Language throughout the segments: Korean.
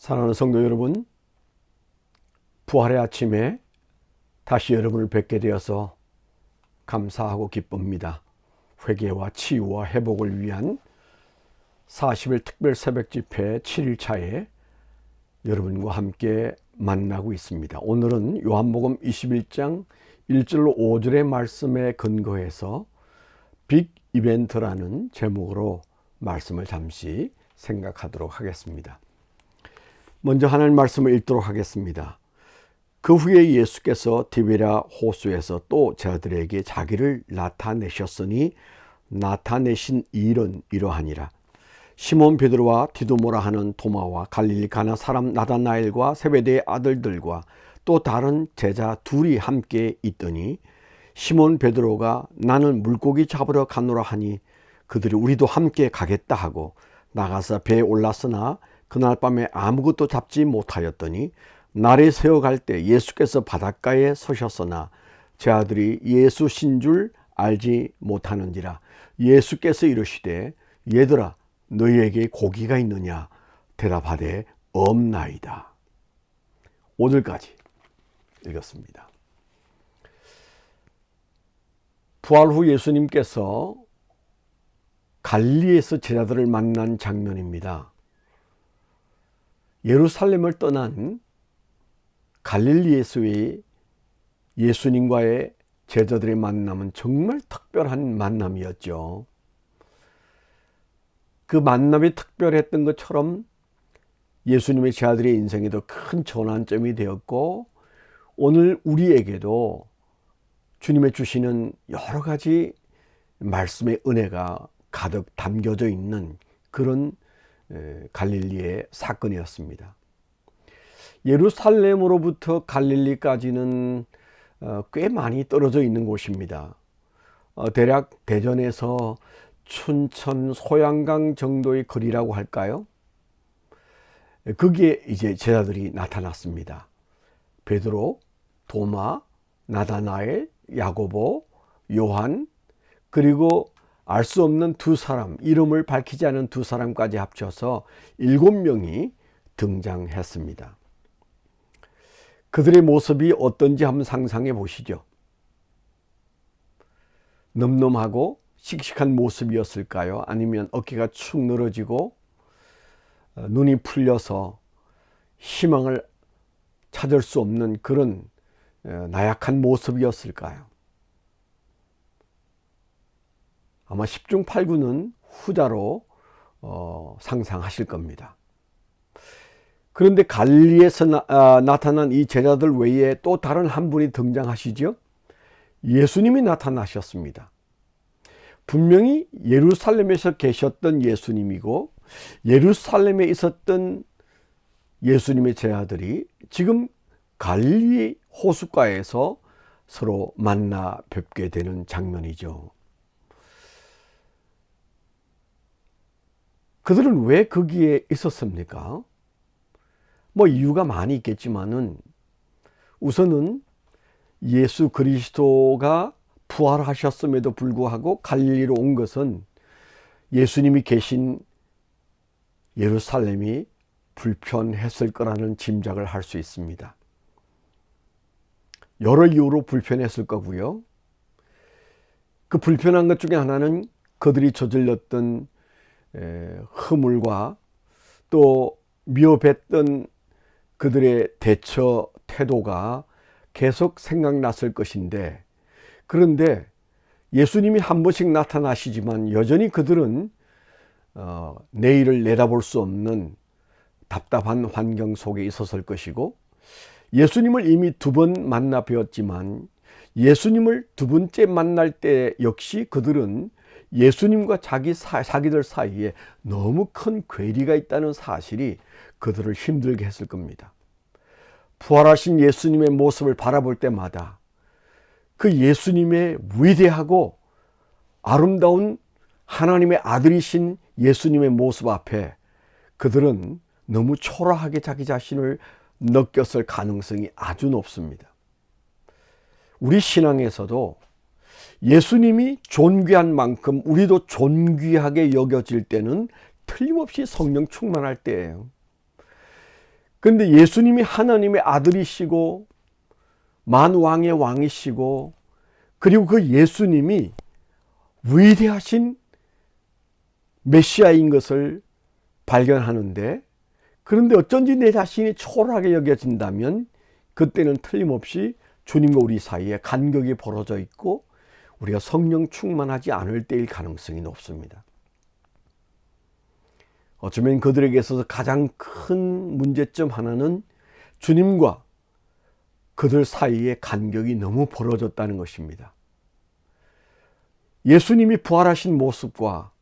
사랑하는 성도 여러분, 부활의 아침에 다시 여러분을 뵙게 되어서 감사하고 기쁩니다. 회개와 치유와 회복을 위한 40일 특별 새벽 집회 7일차에 여러분과 함께 만나고 있습니다. 오늘은 요한복음 21장 1절로 5절의 말씀에 근거해서 빅 이벤트라는 제목으로 말씀을 잠시 생각하도록 하겠습니다. 먼저 하나님 말씀을 읽도록 하겠습니다. 그 후에 예수께서 디베라 호수에서 또 제자들에게 자기를 나타내셨으니 나타내신 일은 이러하니라. 시몬 베드로와 디도모라 하는 도마와 갈릴리 가나 사람 나다나엘과 세베대의 아들들과 또 다른 제자 둘이 함께 있더니 시몬 베드로가 나는 물고기 잡으러 가노라 하니 그들이 우리도 함께 가겠다 하고 나가서 배에 올랐으나 그날 밤에 아무것도 잡지 못하였더니 날에 새어갈 때 예수께서 바닷가에 서셨으나 제 아들이 예수신 줄 알지 못하는지라 예수께서 이르시되 얘들아 너희에게 고기가 있느냐 대답하되 없나이다. 오늘까지 읽었습니다. 부활 후 예수님께서 갈리에서 제자들을 만난 장면입니다. 예루살렘을 떠난 갈릴리에서의 예수님과의 제자들의 만남은 정말 특별한 만남이었죠. 그 만남이 특별했던 것처럼 예수님의 제자들의 인생에도 큰 전환점이 되었고 오늘 우리에게도 주님의 주시는 여러 가지 말씀의 은혜가 가득 담겨져 있는 그런 갈릴리의 사건이었습니다. 예루살렘으로부터 갈릴리까지는 어, 꽤 많이 떨어져 있는 곳입니다. 어, 대략 대전에서 춘천 소양강 정도의 거리라고 할까요? 거기에 이제 제자들이 나타났습니다. 베드로, 도마, 나다나엘, 야고보, 요한, 그리고 알 수 없는 두 사람, 이름을 밝히지 않은 두 사람까지 합쳐서 일곱 명이 등장했습니다. 그들의 모습이 어떤지 한번 상상해 보시죠. 늠름하고 씩씩한 모습이었을까요? 아니면 어깨가 축 늘어지고 어, 눈이 풀려서 희망을 찾을 수 없는 그런 어, 나약한 모습이었을까요? 아마 10중 8구는 후자로 어, 상상하실 겁니다. 그런데 갈리에서 나, 아, 나타난 이 제자들 외에 또 다른 한 분이 등장하시죠. 예수님이 나타나셨습니다. 분명히 예루살렘에서 계셨던 예수님이고 예루살렘에 있었던 예수님의 제자들이 지금 갈리 호숫가에서 서로 만나 뵙게 되는 장면이죠. 그들은 왜 거기에 있었습니까? 뭐 이유가 많이 있겠지만은 우선은 예수 그리스도가 부활하셨음에도 불구하고 갈릴리로 온 것은 예수님이 계신 예루살렘이 불편했을 거라는 짐작을 할 수 있습니다. 여러 이유로 불편했을 거고요. 그 불편한 것 중에 하나는 그들이 저질렀던 허물과 또 미워했던 그들의 대처 태도가 계속 생각났을 것인데 그런데 예수님이 한 번씩 나타나시지만 여전히 그들은 어, 내일을 내다볼 수 없는 답답한 환경 속에 있었을 것이고 예수님을 이미 두 번 만나 뵈었지만 예수님을 두 번째 만날 때 역시 그들은 예수님과 자기 사, 자기들 사이에 너무 큰 괴리가 있다는 사실이 그들을 힘들게 했을 겁니다. 부활하신 예수님의 모습을 바라볼 때마다 그 예수님의 위대하고 아름다운 하나님의 아들이신 예수님의 모습 앞에 그들은 너무 초라하게 자기 자신을 느꼈을 가능성이 아주 높습니다. 우리 신앙에서도 예수님이 존귀한 만큼 우리도 존귀하게 여겨질 때는 틀림없이 성령 충만할 때예요. 그런데 예수님이 하나님의 아들이시고 만왕의 왕이시고 그리고 그 예수님이 위대하신 메시아인 것을 발견하는데 그런데 어쩐지 내 자신이 초라하게 여겨진다면 그때는 틀림없이 주님과 우리 사이에 간격이 벌어져 있고 우리가 성령 충만하지 않을 때일 가능성이 높습니다. 어쩌면 그들에게 있어서 가장 큰 문제점 하나는 주님과 그들 사이에 간격이 너무 벌어졌다는 것입니다. 예수님이 부활하신 모습과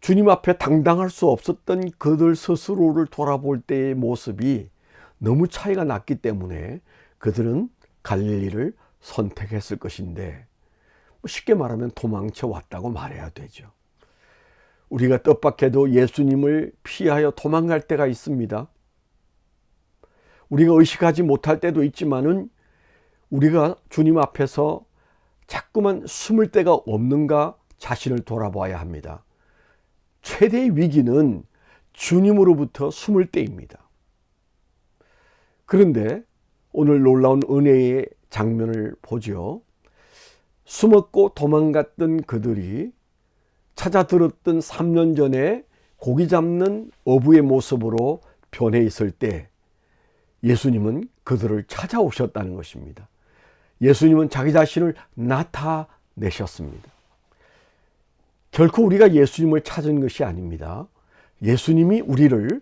주님 앞에 당당할 수 없었던 그들 스스로를 돌아볼 때의 모습이 너무 차이가 났기 때문에 그들은 갈릴리를 선택했을 것인데 뭐 쉽게 말하면 도망쳐 왔다고 말해야 되죠. 우리가 뜻밖에도 예수님을 피하여 도망갈 때가 있습니다. 우리가 의식하지 못할 때도 있지만은 우리가 주님 앞에서 자꾸만 숨을 데가 없는가 자신을 돌아봐야 합니다. 최대의 위기는 주님으로부터 숨을 때입니다. 그런데 오늘 놀라운 은혜의 장면을 보죠. 숨었고 도망갔던 그들이 찾아 들었던 3년 전에 고기 잡는 어부의 모습으로 변해 있을 때 예수님은 그들을 찾아오셨다는 것입니다. 예수님은 자기 자신을 나타내셨습니다. 결코 우리가 예수님을 찾은 것이 아닙니다. 예수님이 우리를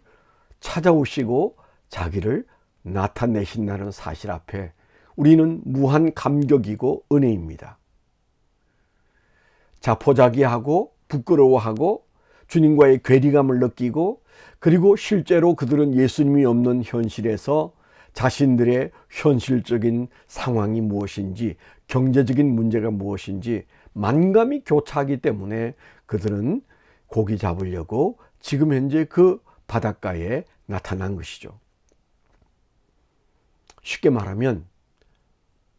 찾아오시고 자기를 나타내신다는 사실 앞에 우리는 무한 감격이고 은혜입니다. 자포자기하고 부끄러워하고 주님과의 괴리감을 느끼고 그리고 실제로 그들은 예수님이 없는 현실에서 자신들의 현실적인 상황이 무엇인지 경제적인 문제가 무엇인지 만감이 교차하기 때문에 그들은 고기 잡으려고 지금 현재 그 바닷가에 나타난 것이죠. 쉽게 말하면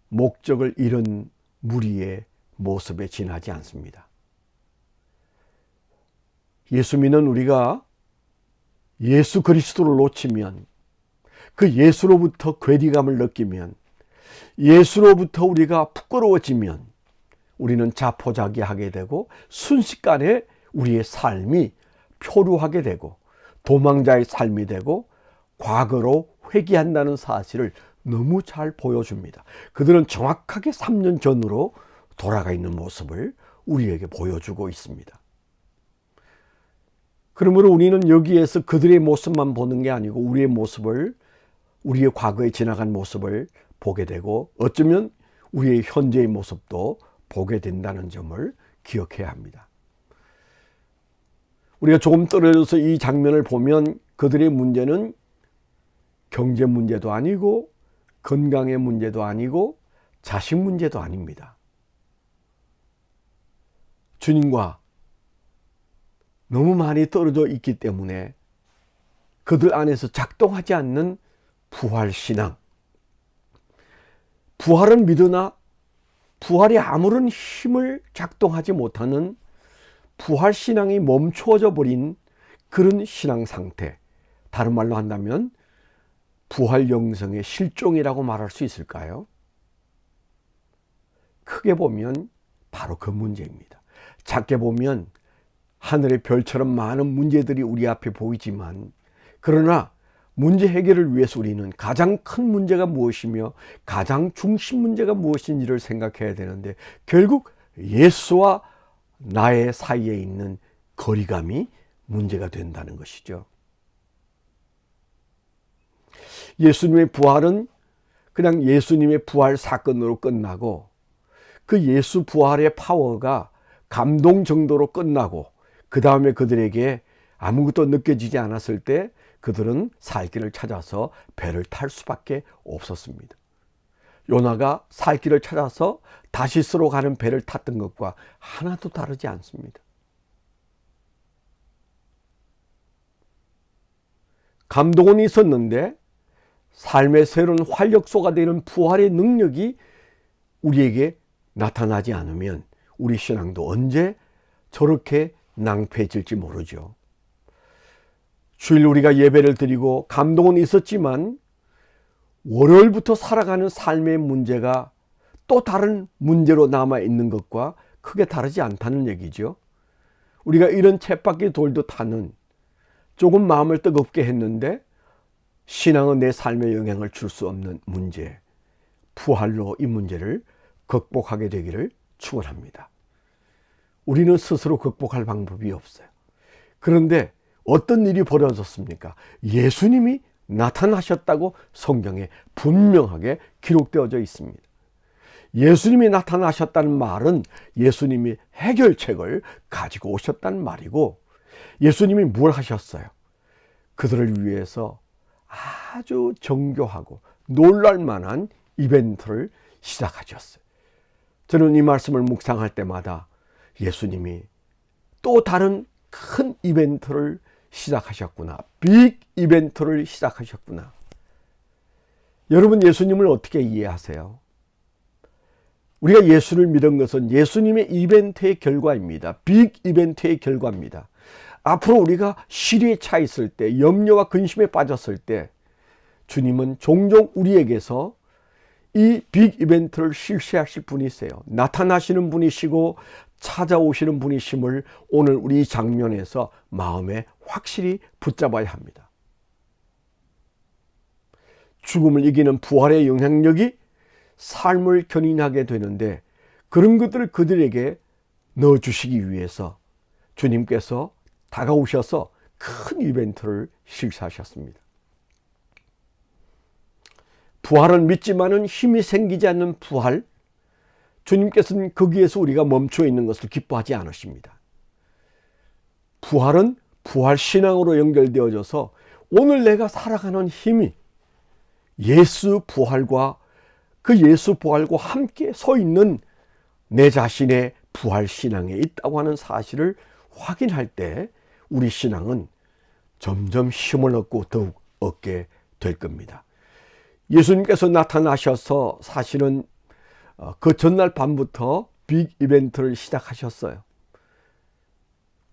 목적을 잃은 무리의 모습에 지나지 않습니다. 예수 믿는 우리가 예수 그리스도를 놓치면 그 예수로부터 괴리감을 느끼면 예수로부터 우리가 부끄러워지면 우리는 자포자기하게 되고 순식간에 우리의 삶이 표류하게 되고 도망자의 삶이 되고 과거로 회귀한다는 사실을 너무 잘 보여줍니다. 그들은 정확하게 3년 전으로 돌아가 있는 모습을 우리에게 보여주고 있습니다. 그러므로 우리는 여기에서 그들의 모습만 보는 게 아니고 우리의 모습을 우리의 과거에 지나간 모습을 보게 되고 어쩌면 우리의 현재의 모습도 보게 된다는 점을 기억해야 합니다. 우리가 조금 떨어져서 이 장면을 보면 그들의 문제는 경제 문제도 아니고 건강의 문제도 아니고 자식 문제도 아닙니다. 주님과 너무 많이 떨어져 있기 때문에 그들 안에서 작동하지 않는 부활신앙. 부활은 믿으나 부활이 아무런 힘을 작동하지 못하는 부활신앙이 멈추어져 버린 그런 신앙 상태. 다른 말로 한다면 부활 영성의 실종이라고 말할 수 있을까요? 크게 보면 바로 그 문제입니다. 작게 보면 하늘의 별처럼 많은 문제들이 우리 앞에 보이지만 그러나 문제 해결을 위해서 우리는 가장 큰 문제가 무엇이며 가장 중심 문제가 무엇인지를 생각해야 되는데 결국 예수와 나의 사이에 있는 거리감이 문제가 된다는 것이죠. 예수님의 부활은 그냥 예수님의 부활 사건으로 끝나고 그 예수 부활의 파워가 감동 정도로 끝나고 그 다음에 그들에게 아무것도 느껴지지 않았을 때 그들은 살 길을 찾아서 배를 탈 수밖에 없었습니다. 요나가 살 길을 찾아서 다시스로 가는 배를 탔던 것과 하나도 다르지 않습니다. 감동은 있었는데 삶의 새로운 활력소가 되는 부활의 능력이 우리에게 나타나지 않으면 우리 신앙도 언제 저렇게 낭패질지 모르죠. 주일 우리가 예배를 드리고 감동은 있었지만 월요일부터 살아가는 삶의 문제가 또 다른 문제로 남아 있는 것과 크게 다르지 않다는 얘기죠. 우리가 이런 쳇바퀴 돌도 타는 조금 마음을 뜨겁게 했는데 신앙은 내 삶에 영향을 줄 수 없는 문제, 부활로 이 문제를 극복하게 되기를 축원합니다. 우리는 스스로 극복할 방법이 없어요. 그런데 어떤 일이 벌어졌습니까? 예수님이 나타나셨다고 성경에 분명하게 기록되어져 있습니다. 예수님이 나타나셨다는 말은 예수님이 해결책을 가지고 오셨다는 말이고 예수님이 뭘 하셨어요? 그들을 위해서 아주 정교하고 놀랄 만한 이벤트를 시작하셨어요. 저는 이 말씀을 묵상할 때마다 예수님이 또 다른 큰 이벤트를 시작하셨구나. 빅 이벤트를 시작하셨구나. 여러분 예수님을 어떻게 이해하세요? 우리가 예수를 믿은 것은 예수님의 이벤트의 결과입니다. 빅 이벤트의 결과입니다. 앞으로 우리가 시리에 차 있을 때, 염려와 근심에 빠졌을 때, 주님은 종종 우리에게서 이 빅 이벤트를 실시하실 분이세요. 나타나시는 분이시고 찾아오시는 분이심을 오늘 우리 장면에서 마음에 확실히 붙잡아야 합니다. 죽음을 이기는 부활의 영향력이 삶을 견인하게 되는데 그런 것들을 그들에게 넣어 주시기 위해서 주님께서 다가오셔서 큰 이벤트를 실시하셨습니다. 부활을 믿지만은 힘이 생기지 않는 부활, 주님께서는 거기에서 우리가 멈춰 있는 것을 기뻐하지 않으십니다. 부활은 부활 신앙으로 연결되어져서 오늘 내가 살아가는 힘이 예수 부활과 그 예수 부활과 함께 서 있는 내 자신의 부활 신앙에 있다고 하는 사실을 확인할 때 우리 신앙은 점점 힘을 얻고 더욱 얻게 될 겁니다. 예수님께서 나타나셔서 사실은 어, 그 전날 밤부터 빅 이벤트를 시작하셨어요.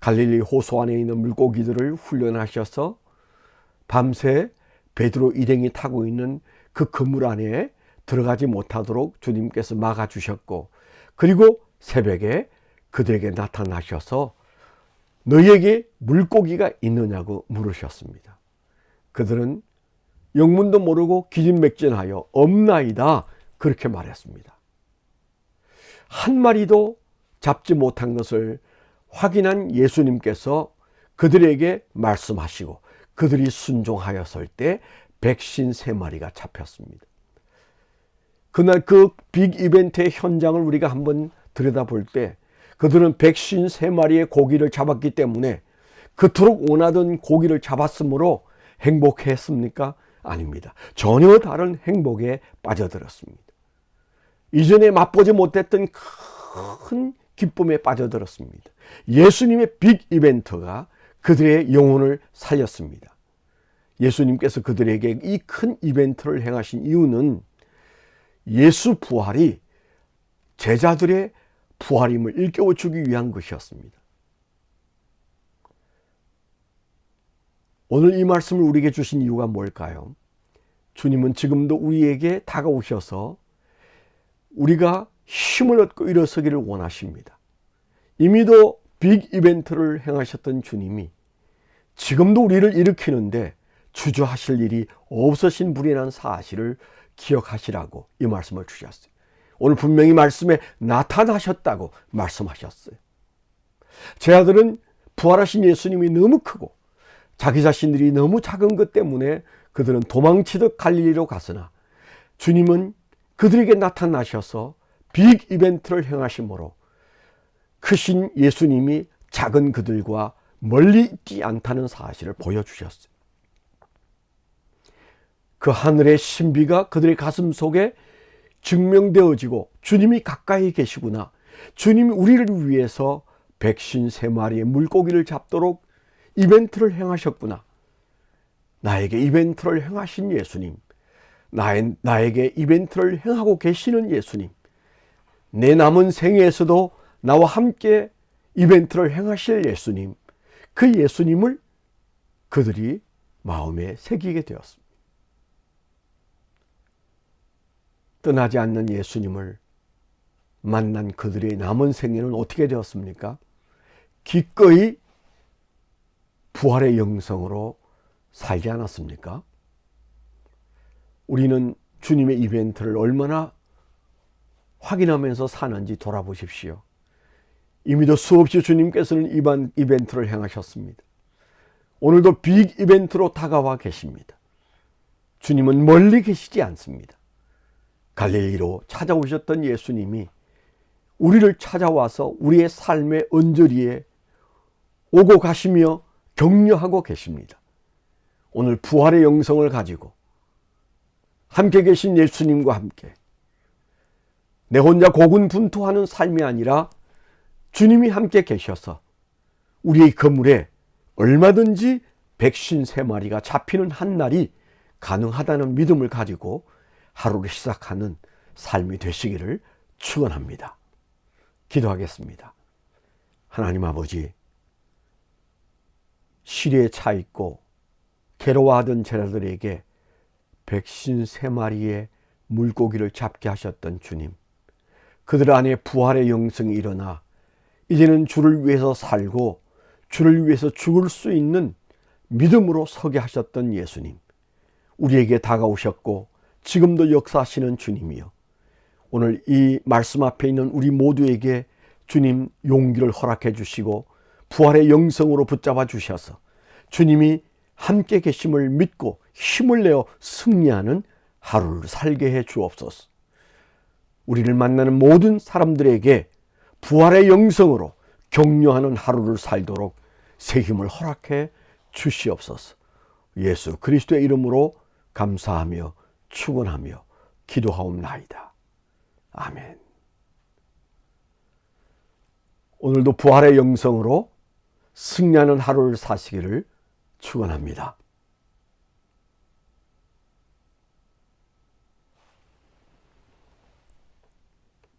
갈릴리 호수 안에 있는 물고기들을 훈련하셔서 밤새 베드로 일행이 타고 있는 그 그물 안에 들어가지 못하도록 주님께서 막아주셨고 그리고 새벽에 그들에게 나타나셔서 너희에게 물고기가 있느냐고 물으셨습니다. 그들은 영문도 모르고 기진맥진하여 없나이다 그렇게 말했습니다. 한 마리도 잡지 못한 것을 확인한 예수님께서 그들에게 말씀하시고 그들이 순종하였을 때 백신 세 마리가 잡혔습니다. 그날 그 빅 이벤트의 현장을 우리가 한번 들여다볼 때 그들은 백신 세 마리의 고기를 잡았기 때문에 그토록 원하던 고기를 잡았으므로 행복했습니까? 아닙니다. 전혀 다른 행복에 빠져들었습니다. 이전에 맛보지 못했던 큰 기쁨에 빠져들었습니다. 예수님의 빅 이벤트가 그들의 영혼을 살렸습니다. 예수님께서 그들에게 이 큰 이벤트를 행하신 이유는 예수 부활이 제자들의 부활임을 일깨워 주기 위한 것이었습니다. 오늘 이 말씀을 우리에게 주신 이유가 뭘까요? 주님은 지금도 우리에게 다가오셔서 우리가 힘을 얻고 일어서기를 원하십니다. 이미도 빅 이벤트를 행하셨던 주님이 지금도 우리를 일으키는데 주저하실 일이 없으신 분이라는 사실을 기억하시라고 이 말씀을 주셨어요. 오늘 분명히 말씀에 나타나셨다고 말씀하셨어요. 제 아들은 부활하신 예수님이 너무 크고 자기 자신들이 너무 작은 것 때문에 그들은 도망치듯 갈릴리로 갔으나 주님은 그들에게 나타나셔서 빅 이벤트를 행하심으로 크신 예수님이 작은 그들과 멀리 있지 않다는 사실을 보여주셨어요. 그 하늘의 신비가 그들의 가슴 속에 증명되어지고 주님이 가까이 계시구나. 주님이 우리를 위해서 백신 세 마리의 물고기를 잡도록 이벤트를 행하셨구나. 나에게 이벤트를 행하신 예수님. 나의, 나에게 이벤트를 행하고 계시는 예수님. 내 남은 생애에서도 나와 함께 이벤트를 행하실 예수님. 그 예수님을 그들이 마음에 새기게 되었습니다. 떠나지 않는 예수님을 만난 그들의 남은 생애는 어떻게 되었습니까? 기꺼이 부활의 영성으로 살지 않았습니까? 우리는 주님의 이벤트를 얼마나 확인하면서 사는지 돌아보십시오. 이미도 수없이 주님께서는 이반 이벤트를 행하셨습니다. 오늘도 빅 이벤트로 다가와 계십니다. 주님은 멀리 계시지 않습니다. 갈릴리로 찾아오셨던 예수님이 우리를 찾아와서 우리의 삶의 언저리에 오고 가시며 격려하고 계십니다. 오늘 부활의 영성을 가지고 함께 계신 예수님과 함께 내 혼자 고군분투하는 삶이 아니라 주님이 함께 계셔서 우리의 건물에 얼마든지 백신 세 마리가 잡히는 한 날이 가능하다는 믿음을 가지고 하루를 시작하는 삶이 되시기를 축원합니다. 기도하겠습니다. 하나님 아버지 시리에 차 있고 괴로워하던 제자들에게 백신 세 마리의 물고기를 잡게 하셨던 주님. 그들 안에 부활의 영성이 일어나 이제는 주를 위해서 살고 주를 위해서 죽을 수 있는 믿음으로 서게 하셨던 예수님. 우리에게 다가오셨고 지금도 역사하시는 주님이요. 오늘 이 말씀 앞에 있는 우리 모두에게 주님 용기를 허락해 주시고 부활의 영성으로 붙잡아 주셔서 주님이 함께 계심을 믿고 힘을 내어 승리하는 하루를 살게 해 주옵소서. 우리를 만나는 모든 사람들에게 부활의 영성으로 격려하는 하루를 살도록 새 힘을 허락해 주시옵소서. 예수 그리스도의 이름으로 감사하며 축원하며 기도하옵나이다. 아멘. 오늘도 부활의 영성으로 승리하는 하루를 사시기를 축원합니다.